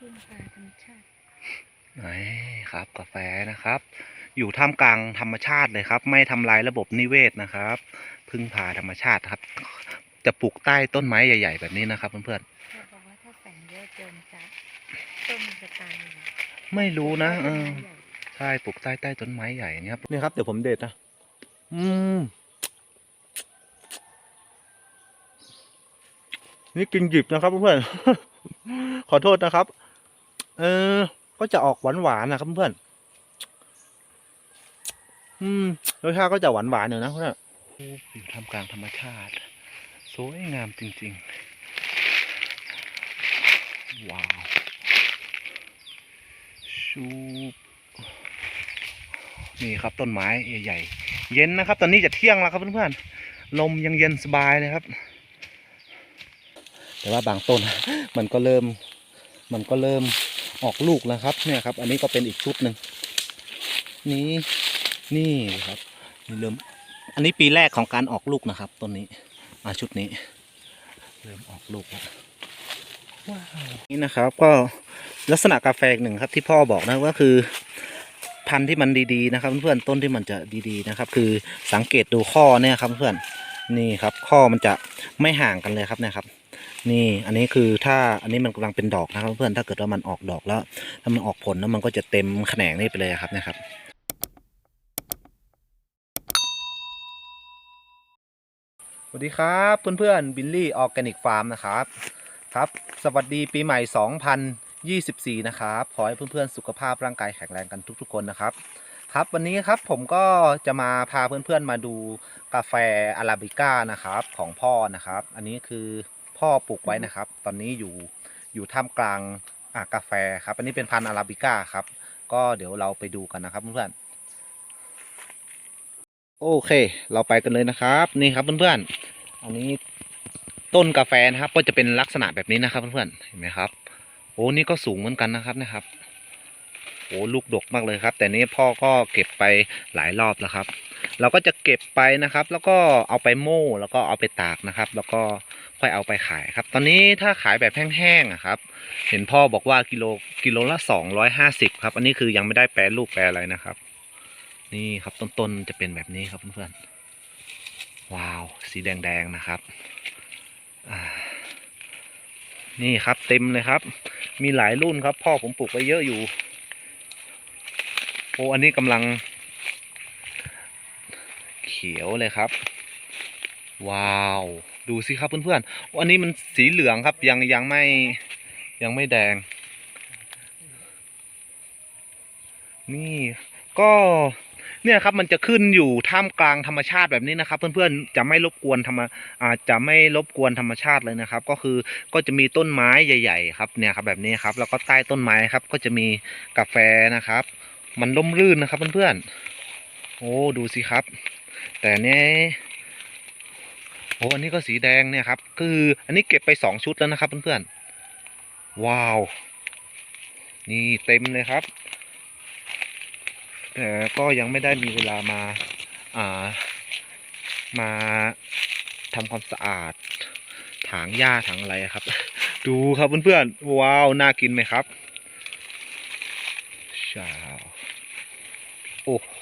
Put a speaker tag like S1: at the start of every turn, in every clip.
S1: พึ่งป่าธรรมชาติ
S2: นี่ครับ กาแฟนะครับ อยู่ท่ามกลางธรรมชาติเลยครับ ไม่ทำลายระบบนิเวศนะครับ พึ่งพาธรรมชาติครับ จะปลูกใต้ต้นไม้ใหญ่ๆ แบบนี้นะครับเพื่อน
S1: เขาบอกว่าถ้าแสงเยอะเกินจะต้นมันจะตายเลย
S2: ๆไม่รู้นะเออ
S1: ต้นไม้ใหญ่
S2: ใช่ปลูกใต้ใต้ต้นไม้ใหญ่เนี่ยครับนี่ครับ เดี๋ยวผมเด็ดนะ อืม นี่กินหยิบนะครับเพื่อนๆ ขอโทษนะครับ เออ ก็จะออกหวานหวานๆนะครับเพื่อนอืมรสชาติก็จะหวานหวานๆหน่อยนะเพื่อนอยู่ท่ามกลางธรรมชาติ สวยงามจริง ๆ ว้าว ชูนี่ครับต้นไม้ใหญ่ๆ เย็นนะครับ ตอนนี้จะเที่ยงแล้วครับเพื่อนๆ ลมยังเย็นสบายเลยครับ แต่ว่าบางต้นมันก็เริ่ม มันก็เริ่ม ออกลูกแล้วครับเนี่ยครับ อันนี้ก็เป็นอีกชุดหนึ่งนี่นี่ครับนี่เริ่มอันนี้ปีแรกของการออกลูกนะครับต้นนี้มาชุดนี้ เริ่มออกลูกแล้วว้าวนี่นะครับก็ลักษณะกาแฟหนึ่งครับที่พ่อบอกนะก็คือพันธุ์ที่มันดีๆนะครับเพื่อนๆต้นที่มันจะดีๆนะครับ คือสังเกตดูข้อเนี่ยครับเพื่อนนี่ครับ ข้อมันจะไม่ห่างกันเลยครับเนะครับ นี่อันนี้คือถ้าอันนี้มันกำลังเป็นดอกนะครับเพื่อนถ้าเกิดว่ามันออกดอกแล้ว ถ้ามันออกผลแล้วมันก็จะเต็มแขนงนี่ไปเลยครับนะครับสวัสดีครับเพื่อนๆบิลลี่ออร์แกนิกฟาร์มนะครับครับ สวัสดีปีใหม่ 2024 นะครับขอให้เพื่อนๆสุขภาพร่างกายแข็งแรงกันทุกๆคนนะครับครับวันนี้ครับผมก็จะมาพาเพื่อนๆมาดูกาแฟอาราบิก้านะครับของพ่อนะครับ อันนี้คือ พ่อปลูกไว้นะครับ ตอนนี้อยู่อยู่ท่ามกลางอ่ากาแฟครับ อันนี้เป็นพันธุ์อาราบิก้าครับ ก็เดี๋ยวเราไปดูกันนะครับเพื่อนๆโอเค เราไปกันเลยนะครับ นี่ครับเพื่อนๆอันนี้ต้นกาแฟนะครับ ก็จะเป็นลักษณะแบบนี้นะครับเพื่อนๆเห็นไหมครับโอ้นี่ก็สูงเหมือนกันนะครับนะครับโอ้ลูกดกมากเลยครับ แต่นี้พ่อก็เก็บไปหลายรอบแล้วครับ เราก็จะเก็บไปนะครับ แล้วก็เอาไปโม่แล้วก็เอาไปตากนะครับ แล้วก็ค่อยเอาไปขายครับ ตอนนี้ถ้าขายแบบแห้งๆอะครับ เห็นพ่อบอกว่ากิโลกิโลละสองร้อยห้าสิบครับ อันนี้คือยังไม่ได้แปรรูปแปรอะไรนะครับ นี่ครับต้นๆจะเป็นแบบนี้ครับเพื่อนๆว้าว สีแดงๆนะครับนี่ครับเต็มเลยครับ มีหลายรุ่นครับ พ่อผมปลูกไว้เยอะอยู่โอ้อันนี้กำลัง เขียวเลยครับ ว้าว ดูสิครับเพื่อนๆอันนี้มันสีเหลืองครับยังยังไม่ยังไม่แดง นี่ก็เนี่ยครับมันจะขึ้นอยู่ท่ามกลางธรรมชาติแบบนี้นะครับ เพื่อนๆจะไม่รบกวนธรรมอาจจะไม่รบกวนธรรมชาติเลยนะครับ ก็คือก็จะมีต้นไม้ใหญ่ ๆ ครับเนี่ยครับแบบนี้ครับ แล้วก็ใต้ต้นไม้ครับ ก็จะมีกาแฟนะครับ มันร่มรื่นนะครับเพื่อนๆโอ้ดูสิครับ แต่เนี้ยโอ้อันนี้ก็สีแดงเนี่ยครับ คืออันนี้เก็บไปสองชุดแล้วนะครับเพื่อนๆ ว้าว นี่เต็มเลยครับ แต่ก็ยังไม่ได้มีเวลามา อ่า มาทำความสะอาด ถางหญ้าถางอะไรครับ ดูครับเพื่อนๆ ว้าว น่ากินไหมครับชาวโอ้โห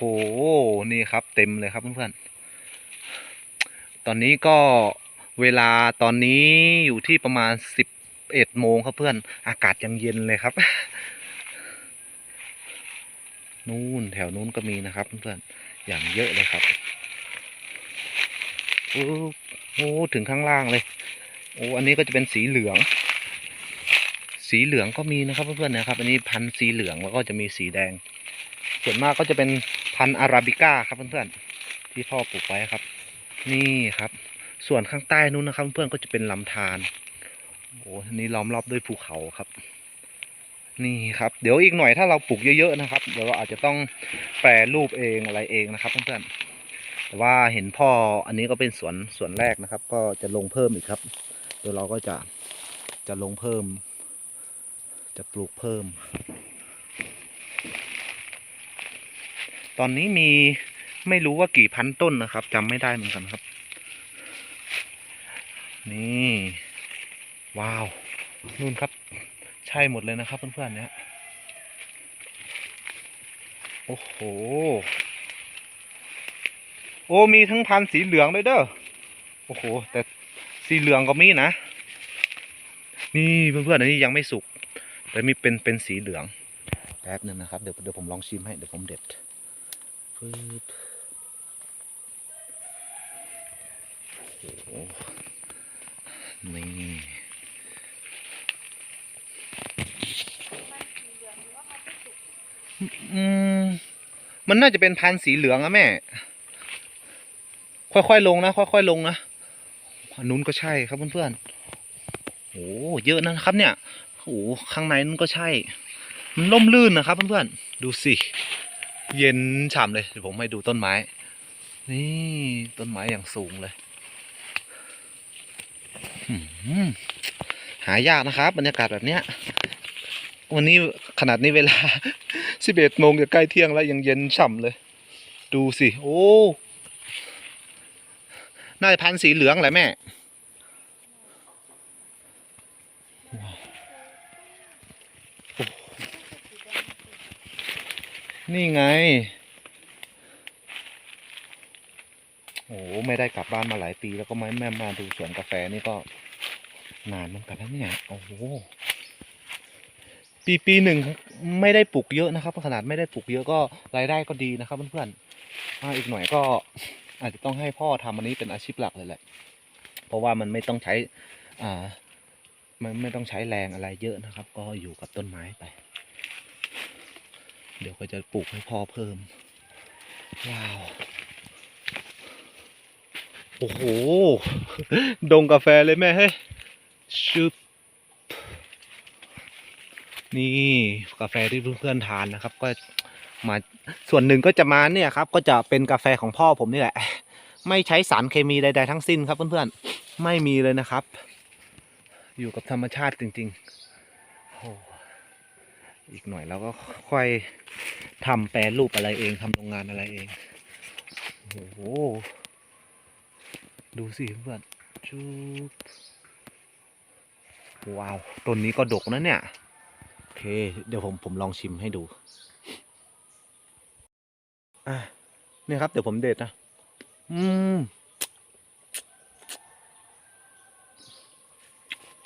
S2: นี่ครับ เต็มเลยครับเพื่อนๆ ตอนนี้ก็เวลาตอนนี้อยู่ที่ประมาณสิบเอ็ดโมงครับเพื่อน อากาศยังเย็นเลยครับ นู่นแถวนู้นก็มีนะครับเพื่อนอย่างเยอะเลยครับโอ้โอ้ถึงข้างล่างเลย โอ้อันนี้ก็จะเป็นสีเหลือง สีเหลืองก็มีนะครับเพื่อนๆนะครับ อันนี้พันธุ์สีเหลืองแล้วก็จะมีสีแดง ส่วนมากก็จะเป็นพันธุ์อาราบิก้าครับเพื่อนๆที่พ่อปลูกไว้ครับ นี่ครับ ส่วนข้างใต้นู้นนะครับ เพื่อนๆก็จะเป็นลำธารโอ้นนี้ล้อมรอบด้วยภูเขาครับ นี่ครับ เดี๋ยวอีกหน่อยถ้าเราปลูกเยอะๆนะครับ เดี๋ยวเราอาจจะต้องแปรรูปเองอะไรเองนะครับเพื่อนๆแต่ว่าเห็นพ่ออันนี้ก็เป็นสวนสวนแรกนะครับ ก็จะลงเพิ่มอีกครับ เดี๋ยวเราก็จะจะลงเพิ่ม จะปลูกเพิ่ม ตอนนี้มี ไม่รู้ว่ากี่พันต้นนะครับจำไม่ได้เหมือนกันครับ นี่ ว้าว นู่นครับ ใช่หมดเลยนะครับเพื่อนๆเนี่ยโอ้โห โอ้ มีทั้งพันสีเหลืองด้วยเด้อ โอ้โห แต่สีเหลืองก็มีนะ นี่เพื่อนๆอันนี้ยังไม่สุก แต่มีเป็นเป็นสีเหลือง แป๊บหนึ่งนะครับ เดี๋ยวเดี๋ยวผมลองชิมให้ เดี๋ยวผมเด็ดปึ๊บโอ้โห นี่มันน่าจะเป็นพันธุ์สีเหลืองอะแม่ ค่อยๆลงนะ ค่อยๆลงนะอันนู้นก็ใช่ครับเพื่อนๆโอ้เยอะนะครับเนี่ยโอ้ข้างในนั้นก็ใช่ มันล่มลื่นนะครับเพื่อนๆ ดูสิ เย็นฉ่ำเลย เดี๋ยวผมให้ดูต้นไม้ นี่ต้นไม้อย่างสูงเลย หายากนะครับ บรรยากาศแบบเนี้ย วันนี้ขนาดนี้เวลาสิบเอ็ดโมงจะใกล้เที่ยงแล้วยังเย็นฉ่ำเลย ดูสิ โอ้น่าจะพันธ์สีเหลืองแหละแม่นี่ไง โอ้ไม่ได้กลับบ้านมาหลายปี แล้วก็ไม่แม่มาดูสวนกาแฟนี่ก็นานเหมือนกันนะเนี่ยโอ้โหปีปีหนึ่งไม่ได้ปลูกเยอะนะครับขนาดไม่ได้ปลูกเยอะก็รายได้ก็ดีนะครับเพื่อนๆอ่าอีกหน่อยก็อาจจะต้องให้พ่อทำอันนี้เป็นอาชีพหลักเลยแหละ เพราะว่ามันไม่ต้องใช้อ่ามันไม่ต้องใช้แรงอะไรเยอะนะครับ ก็อยู่กับต้นไม้ไป เดี๋ยวก็จะปลูกให้พ่อเพิ่ม ว้าว โอ้โห ดงกาแฟเลยแม่เฮ้ยชึบนี่กาแฟที่เพื่อนๆทานนะครับ ก็มาส่วนหนึ่งก็จะมาเนี่ยครับ ก็จะเป็นกาแฟของพ่อผมนี่แหละ ไม่ใช้สารเคมีใดๆทั้งสิ้นครับเพื่อนๆไม่มีเลยนะครับ อยู่กับธรรมชาติจริงๆโอ้อีกหน่อยเราก็ค่อยทำแปรรูปอะไรเองทำโรงงานอะไรเองโอ้โห ดูสิเพื่อนชุบว้าวต้นนี้ก็ดกนะเนี่ยโอเค เดี๋ยวผมผมลองชิมให้ดูอะเนี่ยครับ เดี๋ยวผมเด็ดนะ อืม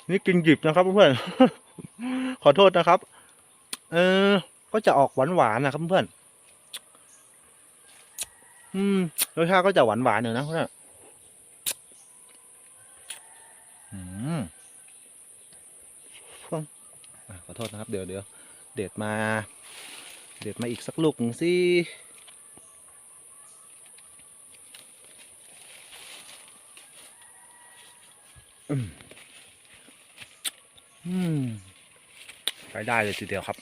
S2: นี่กินหยิบนะครับเพื่อนขอโทษนะครับ เออ ก็จะออกหวานหวานนะครับเพื่อน อืม รสชาติก็จะหวานหวานหน่อยนะเพื่อนอืม อโทษนะครับ เดี๋ยวเดี๋ยวเด็ดมา เด็ดมาอีกสักลูกสิอืมไปได้เลยทีเดียวครับ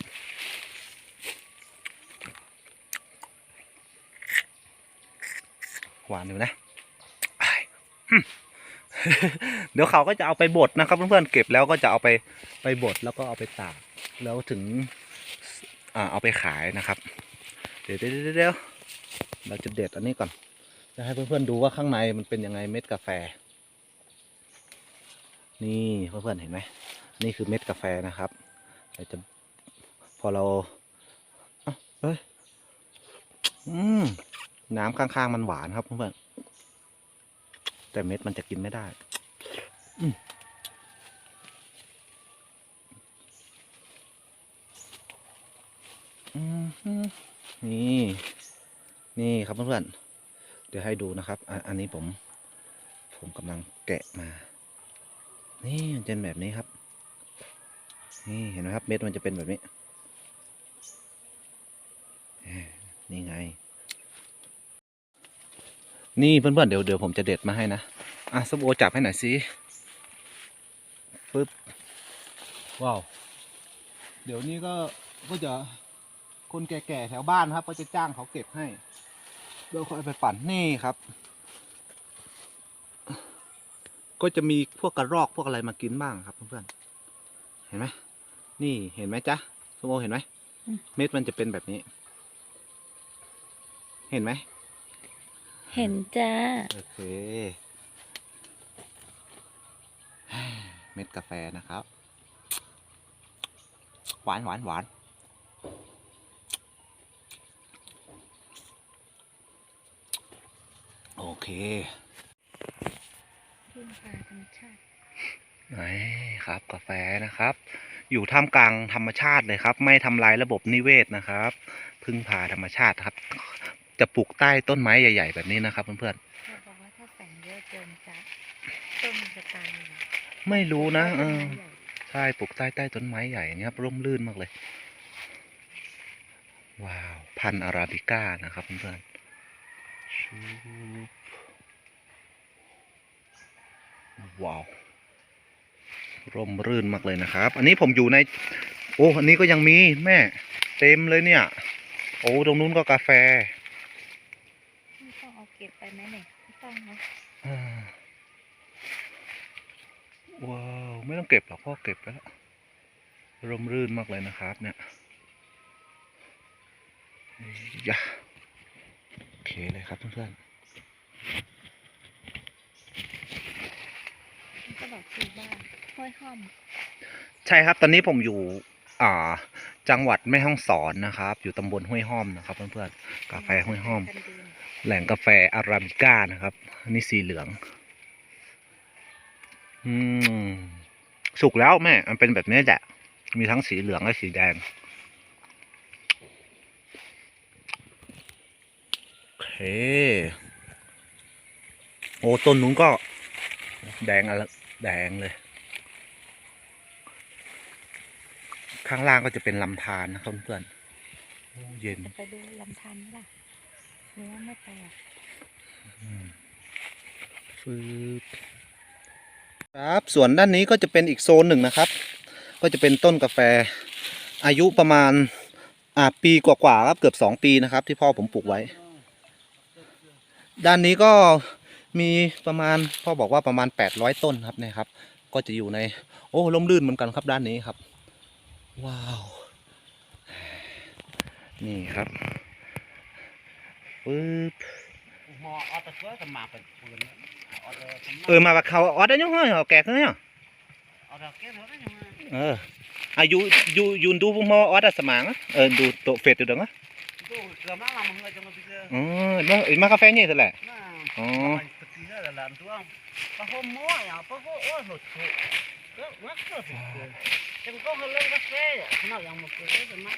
S2: หวานอยู่นะ เดี๋ยวเขาก็จะเอาไปบดนะครับ เพื่อนๆเก็บแล้วก็จะเอาไปไปบดแล้วก็เอาไปตากแล้วถึงอ่าเอาไปขายนะครับ เดี๋ยวเดี๋ยวเดี๋ยวเราจะเด็ดอันนี้ก่อน จะให้เพื่อนๆดูว่าข้างในมันเป็นยังไงเม็ดกาแฟ นี่เพื่อนๆเห็นไหมนี่คือเม็ดกาแฟนะครับเราจะพอเราเอ้ยอืมน้ำข้างๆมันหวานครับเพื่อนๆ แต่เม็ดมันจะกินไม่ได้นี่ นี่ครับเพื่อนๆเดี๋ยวให้ดูนะครับ อันนี้ผม ผมกำลังแกะมา นี่มันจะเป็นแบบนี้ครับ นี่เห็นไหมครับ เม็ดมันจะเป็นแบบนี้ นี่ไง นี่เพื่อนๆเดี๋ยวเดี๋ยวผมจะเด็ดมาให้นะอะส้มโอจับให้หน่อยสิปึ๊บว้าวเดี๋ยวนี้ก็ก็จะคนแก่ๆแถวบ้านครับ ก็จะจ้างเขาเก็บให้เดี๋ยวค่อยไปปั่นนี่ครับ ก็จะมีพวกกระรอกพวกอะไรมากินบ้างครับเพื่อนๆเห็นไหมนี่เห็นไหมจ๊ะสมโอเห็นไหม
S1: อืม
S2: เม็ดมันจะเป็นแบบนี้ เห็นไหม
S1: เห็นจ้า
S2: โอเค เม็ดกาแฟนะครับ หวานหวานหวานโอเค
S1: พึ่งพาธรรมชาติ
S2: นี่ครับ กาแฟนะครับ อยู่ท่ามกลางธรรมชาติเลยครับ ไม่ทำลายระบบนิเวศนะครับ พึ่งพาธรรมชาติครับ จะปลูกใต้ต้นไม้ใหญ่ ๆ แบบนี้นะครับ เพื่อน
S1: เขาบอกว่าถ้าแสงเยอะเกินจะต้นมันจะตายเหรอ
S2: ๆไม่รู้นะเออ
S1: ต้ไม้ใหญ่
S2: ใช่ปลูกใต้ใต้ต้นไม้ใหญ่เนี่ยครับร่มรื่นมากเลย ว้าว พันธุ์อาราบิก้านะครับเพื่อนๆชูว้าว ร่มรื่นมากเลยนะครับ อันนี้ผมอยู่ใน โอ้ อันนี้ก็ยังมีแม่ เต็มเลยเนี่ย โอ้ ตรงนู้นก็กาแฟ
S1: ไม่ต้องเอาเก็บ ไปไหมเนี่ยไม่ต้องเนาะ
S2: อ่าว้าว ไม่ต้องเก็บหรอกพ่อเก็บไปแล้วร่มรื่นมากเลยนะครับ เนี่ยยะโอเคเลยครับเพื่อน
S1: มันก็บอกคือบ้านห้วยห้อม
S2: ๆใช่ครับ ตอนนี้ผมอยู่ อ่า จังหวัดแม่ฮ่องสอนนะครับ อยู่ตำบลห้วยห้อมนะครับ เพื่อนๆกาแฟห้วยห้อม
S1: กันดีน
S2: แหล่งกาแฟอาราบิก้านะครับนนี้สีเหลือง อืมสุกแล้วแม่ มันเป็นแบบนี้แหละ มีทั้งสีเหลืองและสีแดง โอเค โอ้ต้นนู้นก็ แดงอะไรแดงเลย ข้างล่างก็จะเป็นลำธารนะครับเพื่อนเย็น
S1: จะไปดูลำธารไหมล่ะือว่าไม่ไปอะ
S2: ฟืบครับส่วนด้านนี้ก็จะเป็นอีกโซนหนึ่งนะครับ ก็จะเป็นต้นกาแฟอายุประมาณอ่าปีกว่าๆครับเกือบสองปีนะครับ ที่พ่อผมปลูกไว้ ด้านนี้ก็มีประมาณพ่อบอกว่าประมาณ 800 ต้นครับเนี่ยครับ ก็จะอยู่ใน โอ้ล่มลื่นเหมือนกันครับด้านนี้ครับ ว้าว นี่ครับ ปึ๊บ
S3: หมอออตะเฟือสมาเป็นปืนออตะสมา
S2: เออมาบักเขาออดได้ยังไงเหรอแกขึ้นเนี่ย
S3: ออตะเก็บเขาได้ยังไง
S2: เอออายุยูยูนดูพวกมอออดสมางอะเออดูโตะเฟดดูดังอะ
S3: ตู้เกือบมาละมึงเลยจังมาพี่เจอ
S2: อ๋อมาเอ้ยมากาแฟนี่สิแหละ
S3: น่า
S2: อ๋อ
S3: ปฏิเสธละตัวปะโฮมออะปะโฮโอ้หดก็วักก็สิจังก็เขาเล่นกาแฟอะน่ายังมาเกิดได้มา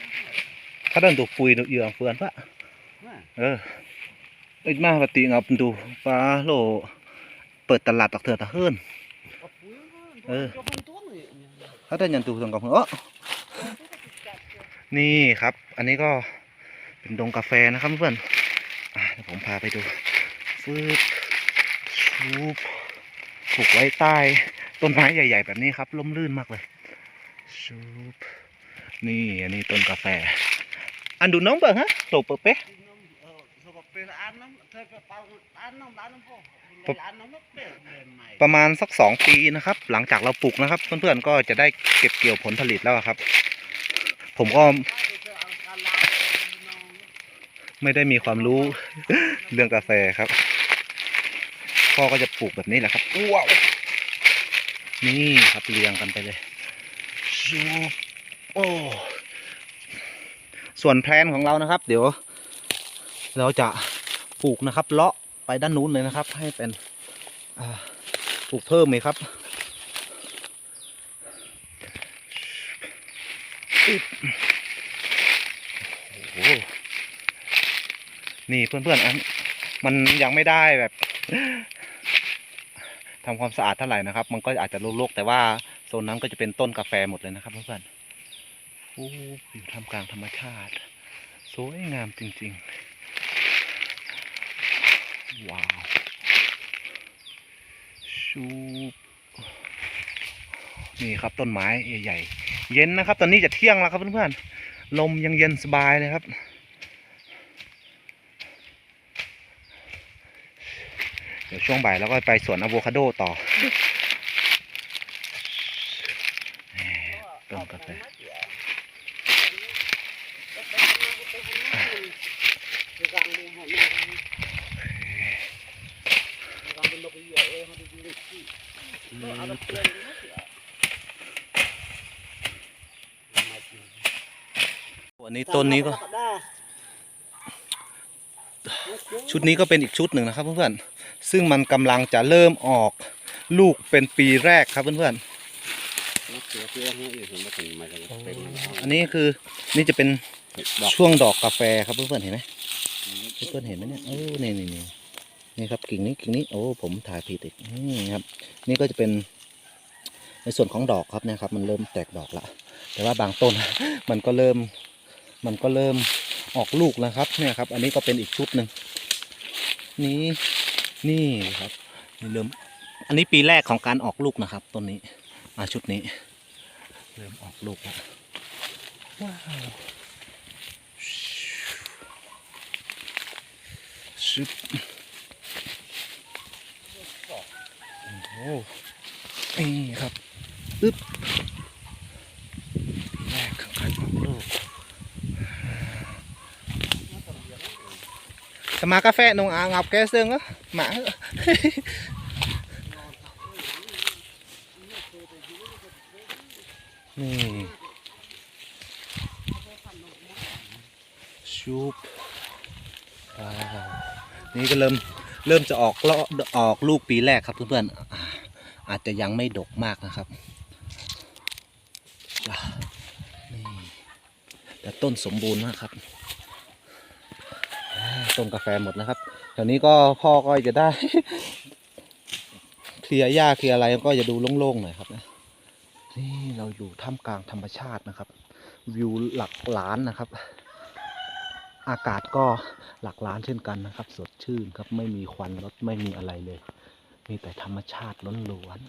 S2: ถ้าเดินดูปุยดูเหยื่อเฟือนปะ
S3: น่า
S2: เออเอ้มาปฏิงับดูปลาโลเปิดตลาดตักเถื่อตะเฮิรน
S3: ปะปุ้นตัวนี่
S2: ถ้าได้ยันตูสังกับเออนี่ครับ อันนี้ก็เป็นดงกาแฟนะครับเพื่อนผมพาไปดูฟืบชูบปลูกไว้ใต้ ต้นไม้ใหญ่ ๆ แบบนี้ครับร่มรื่นมากเลยชูบนี่อันนี้ต้นกาแฟ อันดูน้องเบิ่งฮะโตเปิดเป๊ะ
S3: ประ
S2: มาณสักสองปีนะครับ หลังจากเราปลูกนะครับ เพื่อนๆก็จะได้เก็บเกี่ยวผลผลิตแล้วครับ ผมก็ไม่ได้มีความรู้เรื่องกาแฟครับ พ่อก็จะปลูกแบบนี้แหละครับว้าวนี่ครับเรียงกันไปเลยโอ้ส่วนแพลนของเรานะครับ เดี๋ยว เราจะปลูกนะครับ เลาะไปด้านนู้นเลยนะครับ ให้เป็นปลูกเพิ่มไหมครับโอ้นี่เพื่อนๆอันมันยังไม่ได้แบบทำความสะอาดเท่าไหร่นะครับ มันก็อาจจะรกๆแต่ว่าโซนนั้นก็จะเป็นต้นกาแฟหมดเลยนะครับเพื่อนๆโอ้อยู่ท่ามกลางธรรมชาติ สวยงามจริง ๆ ว้าวชูนี่ครับต้นไม้ใหญ่ๆเย็นนะครับ ตอนนี้จะเที่ยงแล้วครับเพื่อนๆลมยังเย็นสบายเลยครับเดี๋ยวช่วงบ่ายเราก็ไปสวนอะโวคาโดต่อต้นกาแฟ
S3: เอั
S2: นนี้ต้นนี้ก็ ชุดนี้ก็เป็นอีกชุดหนึ่งนะครับเพื่อนๆซึ่งมันกำลังจะเริ่มออกลูกเป็นปีแรกครับเพื่อน
S3: เสือเสือน
S2: ๆอันนี้คือนี่จะเป็นช่วงดอกกาแฟครับเพื่อนๆเห็นไหมเพื่อนๆเห็นไหมเนี่ยโอ้นี่นี่ นี่ครับกิ่งนี้กิ่งนี้โอ้ผมถ่ายผิดอีกนี่ครับ นี่ก็จะเป็นในส่วนของดอกครับนะครับ มันเริ่มแตกดอกละแต่ว่าบางต้นมันก็เริ่มมันก็เริ่มออกลูกแล้วครับเนี่ยครับ อันนี้ก็เป็นอีกชุดหนึ่งนี่นี่ครับนี่เริ่มอันนี้ปีแรกของการออกลูกนะครับต้นนี้มาชุดนี้ เริ่มออกลูกแล้วว้าวชึบ โอ้นี่ครับปึ๊บแรกของการออกลูกสมากาแฟนงอางอับแกเสื่องอะหมานี่ชูบนี่ก็เริ่ม เริ่มจะออกแล้วออกลูกปีแรกครับเพื่อนๆอาจจะยังไม่ดกมากนะครับนี่แต่ต้นสมบูรณ์มากครับต้นกาแฟหมดนะครับแถวนี้ก็พ่อก็จะได้ เคลียร์หญ้าเคลียร์อะไรก็จะดูโล่งๆหน่อยครับนะนี่เราอยู่ท่ามกลางธรรมชาตินะครับ วิวหลักล้านนะครับ อากาศก็หลักล้านเช่นกันนะครับ สดชื่นครับไม่มีควันรถไม่มีอะไรเลย มีแต่ธรรมชาติล้วน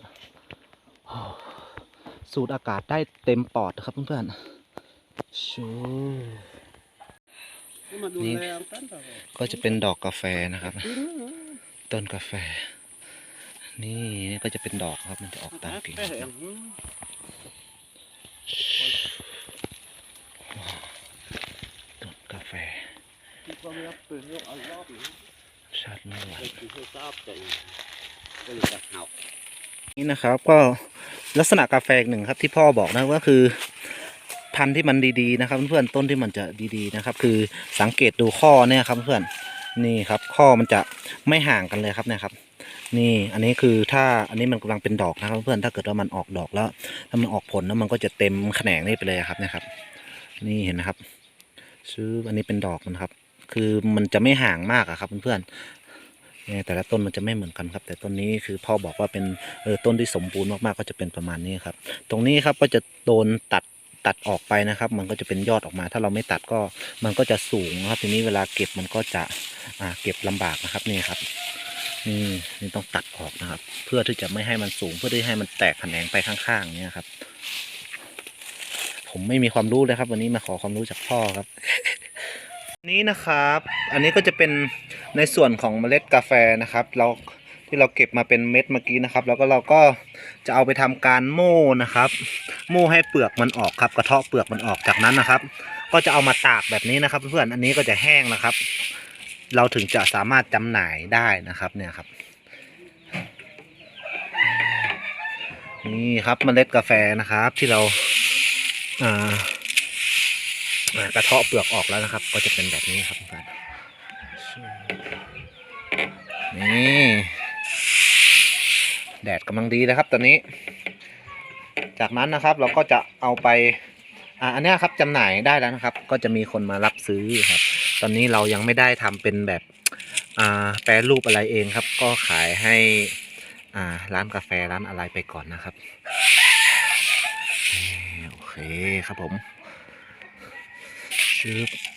S2: ๆโอ้สูดอากาศได้เต็มปอดครับเพื่อนๆชู
S3: มาดูแลตั้งแต่
S2: ก็จะเป็นดอกกาแฟนะครับ ต้นกาแฟ นี่นี่ก็จะเป็นดอกครับมันจะออกตามกิ่งต้นกาแฟ
S3: ก็ไม่รับปืนยกเอารอบนะ
S2: ชัดไม่ไหว
S3: ไปกินให้ทราบใจก็เลยจะเห่า
S2: นี่นะครับก็ลักษณะกาแฟหนึ่งครับที่พ่อบอกนะก็คือ พันธุ์ที่มันดีๆนะครับ เพื่อนๆต้นที่มันจะดีๆนะครับ คือสังเกตดูข้อเนี่ยครับเพื่อนนี่ครับ ข้อมันจะไม่ห่างกันเลยครับนะครับ นี่อันนี้คือถ้าอันนี้มันกำลังเป็นดอกนะครับ เพื่อนถ้าเกิดว่ามันออกดอกแล้ว ถ้ามันออกผลแล้วมันก็จะเต็มแขนงนี่ไปเลยครับนะครับ นี่เห็นนะครับ ซื้ออันนี้เป็นดอกมันครับ คือมันจะไม่ห่างมากอะครับเพื่อนๆแต่ละต้นมันจะไม่เหมือนกันครับ แต่ต้นนี้คือพ่อบอกว่าเป็นเออต้นที่สมบูรณ์มากๆก็จะเป็นประมาณนี้ครับ ตรงนี้ครับก็จะโดนตัดตัดออกไปนะครับ มันก็จะเป็นยอดออกมา ถ้าเราไม่ตัดก็มันก็จะสูงครับ ทีนี้เวลาเก็บมันก็จะอ่าเก็บลำบากนะครับนี่ครับนี่นี่ต้องตัดออกนะครับ เพื่อที่จะไม่ให้มันสูงเพื่อที่ให้มันแตกแขนงไปข้างๆเนี่ยครับ ผมไม่มีความรู้เลยครับ วันนี้มาขอความรู้จากพ่อครับ นี้นะครับ อันนี้ก็จะเป็นในส่วนของเมล็ดกาแฟนะครับ เราที่เราเก็บมาเป็นเม็ดเมื่อกี้นะครับ แล้วก็เราก็จะเอาไปทำการโม่นะครับ โม่ให้เปลือกมันออกครับ กระเทาะเปลือกมันออกจากนั้นนะครับ ก็จะเอามาตากแบบนี้นะครับ เพื่อนๆอันนี้ก็จะแห้งนะครับ เราถึงจะสามารถจำหน่ายได้นะครับเนี่ยครับ นี่ครับเมล็ดกาแฟนะครับที่เราอ่า กระเทาะเปลือกออกแล้วนะครับ ก็จะเป็นแบบนี้ครับเพื่อนนี่แดดกำลังดีนะครับตอนนี้ จากนั้นนะครับเราก็จะเอาไปอ่าอันนี้ครับจำหน่ายได้แล้วนะครับ ก็จะมีคนมารับซื้อครับ ตอนนี้เรายังไม่ได้ทำเป็นแบบอ่าแปรรูปอะไรเองครับ ก็ขายให้อ่าร้านกาแฟร้านอะไรไปก่อนนะครับโอเคครับผม ชึบ